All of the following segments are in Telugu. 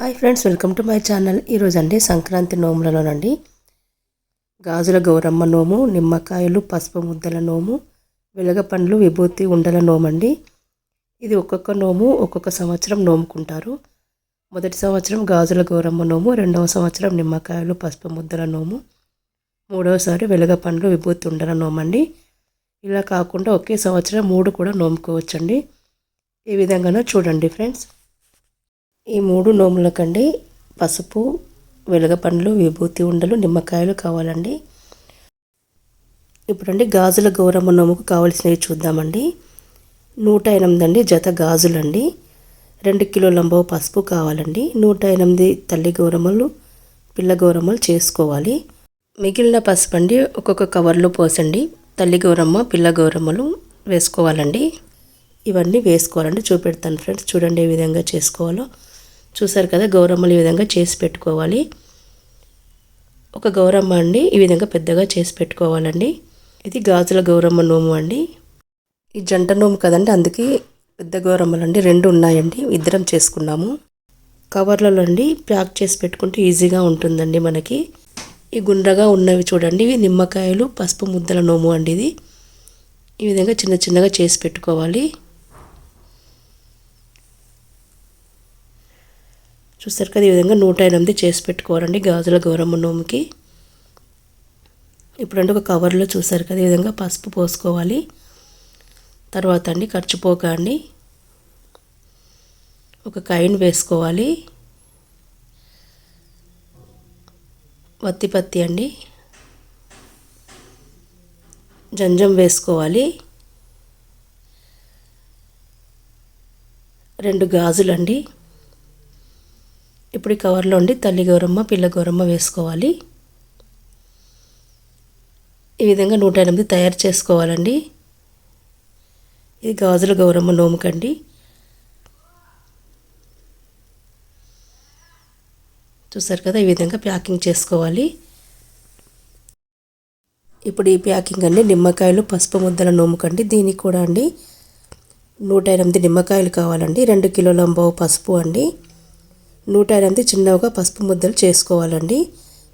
Hi friends welcome to my channel. ఈరోజు అండి సంక్రాంతి నోములలోనండి గాజుల గౌరమ్మ నోము నిమ్మకాయలు పసుపు ముద్దల నోము వెలగపండ్లు విభూతి ఉండల నోమండి. ఇది ఒక్కొక్క నోము ఒక్కొక్క సంవత్సరం నోముకుంటారు. మొదటి సంవత్సరం గాజుల గౌరమ్మ నోము రెండవ సంవత్సరం నిమ్మకాయలు పసుపు ముద్దల నోము మూడవసారి వెలగపండ్లు విభూతి ఉండల నోమండి. ఇలా కాకుండా ఒకే సంవత్సరం మూడు కూడా నోముకోవచ్చండి. ఈ విధంగానో చూడండి ఫ్రెండ్స్. ఈ మూడు నోములకండి పసుపు వెలగపండ్లు విభూతి ఉండలు నిమ్మకాయలు కావాలండి. ఇప్పుడండి గాజుల గౌరమ్మ నోముకు కావలసినవి చూద్దామండి. నూట ఎనిమిది అండి జత గాజులండి. రెండు కిలోల లంబవ పసుపు కావాలండి. నూట ఎనిమిది తల్లి గౌరమ్మలు పిల్ల గౌరమ్మలు చేసుకోవాలి. మిగిలిన పసుపు అండి ఒక్కొక్క కవర్లో పోసండి. తల్లి గౌరమ్మ పిల్ల గౌరమ్మలు వేసుకోవాలండి. ఇవన్నీ వేసుకోవాలండి. చూపెడతాను ఫ్రెండ్స్. చూడండి ఏ విధంగా చేసుకోవాలో. చూసారు కదా గౌరమ్మలు ఈ విధంగా చేసి పెట్టుకోవాలి. ఒక గౌరమ్మ అండి ఈ విధంగా పెద్దగా చేసి పెట్టుకోవాలండి. ఇది గాజుల గౌరమ్మ నోము అండి. ఈ జంట నోము కదండి అందుకే పెద్ద గౌరమ్మలు అండి రెండు ఉన్నాయండి ఇద్దరం చేసుకున్నాము. కవర్లలో అండి ప్యాక్ చేసి పెట్టుకుంటే ఈజీగా ఉంటుందండి మనకి. ఈ గుండ్రగా ఉన్నవి చూడండి ఇవి నిమ్మకాయలు పసుపు ముద్దల నోము అండి ఇది. ఈ విధంగా చిన్న చిన్నగా చేసి పెట్టుకోవాలి. చూస్తారు కదా ఈ విధంగా నూట ఎనిమిది చేసి పెట్టుకోవాలండి గాజుల గౌరమ్మ నోముకి. ఇప్పుడంటే ఒక కవర్లో చూసారు కదా ఈ విధంగా పసుపు పోసుకోవాలి. తర్వాత అండి ఖర్చుపోక అండి ఒక కైన్ వేసుకోవాలి. వత్తి పత్తి అండి. జంజం వేసుకోవాలి. రెండు గాజులండి. ఇప్పుడు ఈ కవర్లో ఉండి తల్లి గౌరమ్మ పిల్ల గౌరమ్మ వేసుకోవాలి. ఈ విధంగా నూట ఎనిమిది తయారు చేసుకోవాలండి. ఇది గాజుల గౌరమ్మ నోముకండి. చూసారు కదా ఈ విధంగా ప్యాకింగ్ చేసుకోవాలి. ఇప్పుడు ఈ ప్యాకింగ్ అండి నిమ్మకాయలు పసుపు ముద్దల నోముకండి. దీనికి కూడా అండి నూట ఎనిమిది నిమ్మకాయలు కావాలండి. రెండు కిలోల పసుపు అండి. నూట ఎనిమిది చిన్నగా పసుపు ముద్దలు చేసుకోవాలండి.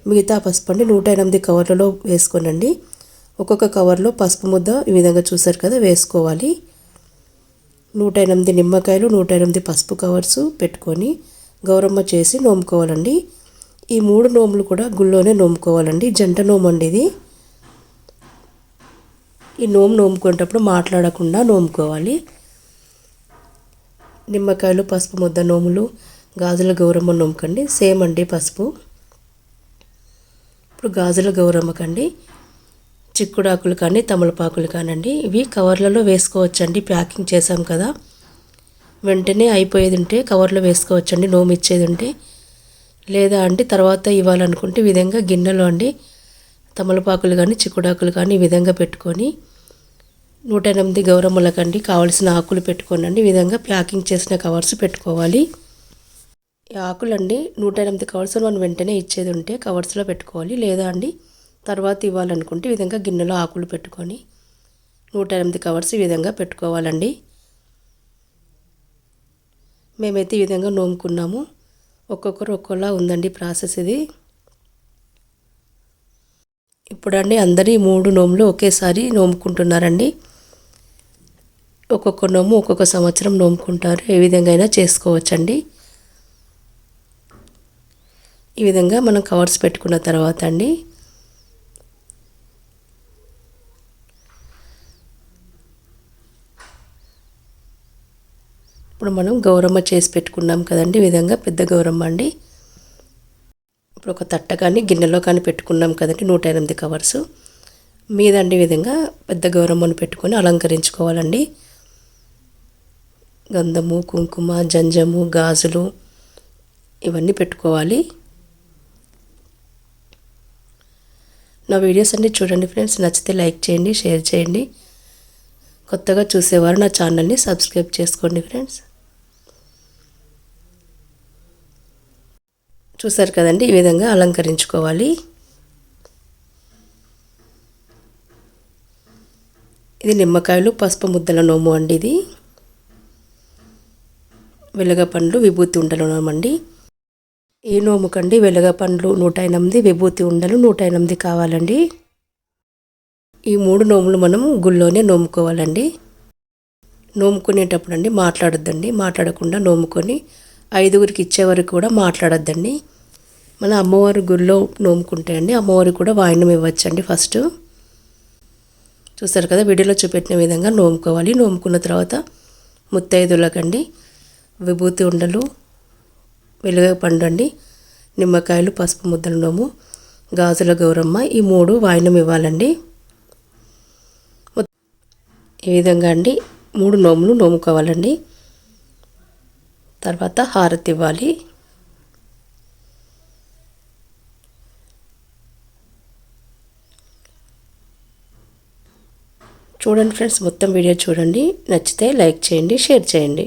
మిగతా పసుపు అండి నూట ఎనిమిది కవర్లలో వేసుకోనండి. ఒక్కొక్క కవర్లో పసుపు ముద్ద ఈ విధంగా చూసారు కదా వేసుకోవాలి. నూట ఎనిమిది నిమ్మకాయలు నూట ఎనిమిది పసుపు కవర్స్ పెట్టుకొని గౌరమ్మ చేసి నోముకోవాలండి. ఈ మూడు నోములు కూడా గుళ్ళోనే నోముకోవాలండి. జంట నోము అండి ఇది ఈ నోము నోముకునేటప్పుడు మాట్లాడకుండా నోముకోవాలి. నిమ్మకాయలు పసుపు ముద్ద నోములు గాజుల గౌరమ్మ నొమ్మకండి సేమ్ అండి పసుపు. ఇప్పుడు గాజుల గౌరమ్మకండి చిక్కుడాకులు కానీ తమలపాకులు కానండి. ఇవి కవర్లలో వేసుకోవచ్చండి. ప్యాకింగ్ చేసాం కదా. వెంటనే అయిపోయేది ఉంటే కవర్లో వేసుకోవచ్చండి. నోము ఇచ్చేది ఉంటే లేదా అండి తర్వాత ఇవ్వాలనుకుంటే ఈ విధంగా గిన్నెలో అండి తమలపాకులు కానీ చిక్కుడాకులు కానీ ఈ విధంగా పెట్టుకొని నూట ఎనిమిది గౌరమ్మలకండి కావలసిన ఆకులు పెట్టుకోనండి. ఈ విధంగా ప్యాకింగ్ చేసిన కవర్స్ పెట్టుకోవాలి. ఆకులండి నూట ఎనిమిది కవర్స్ మనం వెంటనే ఇచ్చేది ఉంటే కవర్స్లో పెట్టుకోవాలి. లేదా అండి తర్వాత ఇవ్వాలనుకుంటే ఈ విధంగా గిన్నెలో ఆకులు పెట్టుకొని నూట ఎనిమిది కవర్స్ ఈ విధంగా పెట్టుకోవాలండి. మేమైతే ఈ విధంగా నోముకున్నాము. ఒక్కొక్కరు ఒక్కోలా ఉందండి ప్రాసెస్ ఇది. ఇప్పుడండి అందరి మూడు నోములు ఒకేసారి నోముకుంటున్నారండి. ఒక్కొక్క నోము ఒక్కొక్క సంవత్సరం నోముకుంటారు. ఏ విధంగా అయినా చేసుకోవచ్చండి. ఈ విధంగా మనం కవర్స్ పెట్టుకున్న తర్వాత అండి. ఇప్పుడు మనం గౌరమ్మ చేసి పెట్టుకున్నాం కదండి ఈ విధంగా పెద్ద గౌరమ్మ అండి. ఇప్పుడు ఒక తట్ట కానీ గిన్నెలో కానీ పెట్టుకున్నాం కదండి నూట ఎనిమిది కవర్స్ మీదండి విధంగా పెద్ద గౌరమ్మను పెట్టుకొని అలంకరించుకోవాలండి. గంధము కుంకుమ జంజము గాజులు ఇవన్నీ పెట్టుకోవాలి. నా వీడియోస్ అన్నీ చూడండి ఫ్రెండ్స్ నచ్చితే లైక్ చేయండి షేర్ చేయండి. కొత్తగా చూసేవారు నా ఛానల్ని సబ్స్క్రైబ్ చేసుకోండి ఫ్రెండ్స్ చూసారు కదండి ఈ విధంగా అలంకరించుకోవాలి. ఇది నిమ్మకాయలు పసుపు ముద్దల నోము అండి ఇది. వెలగ పండ్లు విభూతి ఉండలు నోమండి అండి. ఈ నోముకండి వెలగపండ్లు నూట ఎనిమిది విభూతి ఉండలు నూట ఎనిమిది కావాలండి. ఈ మూడు నోములు మనం గుళ్ళోనే నోముకోవాలండి. నోముకునేటప్పుడు అండి మాట్లాడొద్దండి. మాట్లాడకుండా నోముకొని ఐదుగురికి ఇచ్చే వరకు కూడా మాట్లాడొద్దండి. మన అమ్మవారి గుళ్ళో నోముకుంటే అండి అమ్మవారికి కూడా వాయినం ఇవ్వచ్చండి ఫస్ట్. చూసారు కదా వీడియోలో చూపెట్టిన విధంగా నోముకోవాలి. నోముకున్న తర్వాత ముత్తైదులకండి విభూతి ఉండలు వెలుగ పండు అండి. నిమ్మకాయలు పసుపు ముద్దల నోము గాజుల గౌరమ్మ ఈ మూడు వాయినం ఇవ్వాలండి. ఈ విధంగా అండి మూడు నోములు నోముకోవాలండి. తర్వాత హారతి ఇవ్వాలి. చూడండి ఫ్రెండ్స్ మొత్తం వీడియో చూడండి. నచ్చితే లైక్ చేయండి షేర్ చేయండి.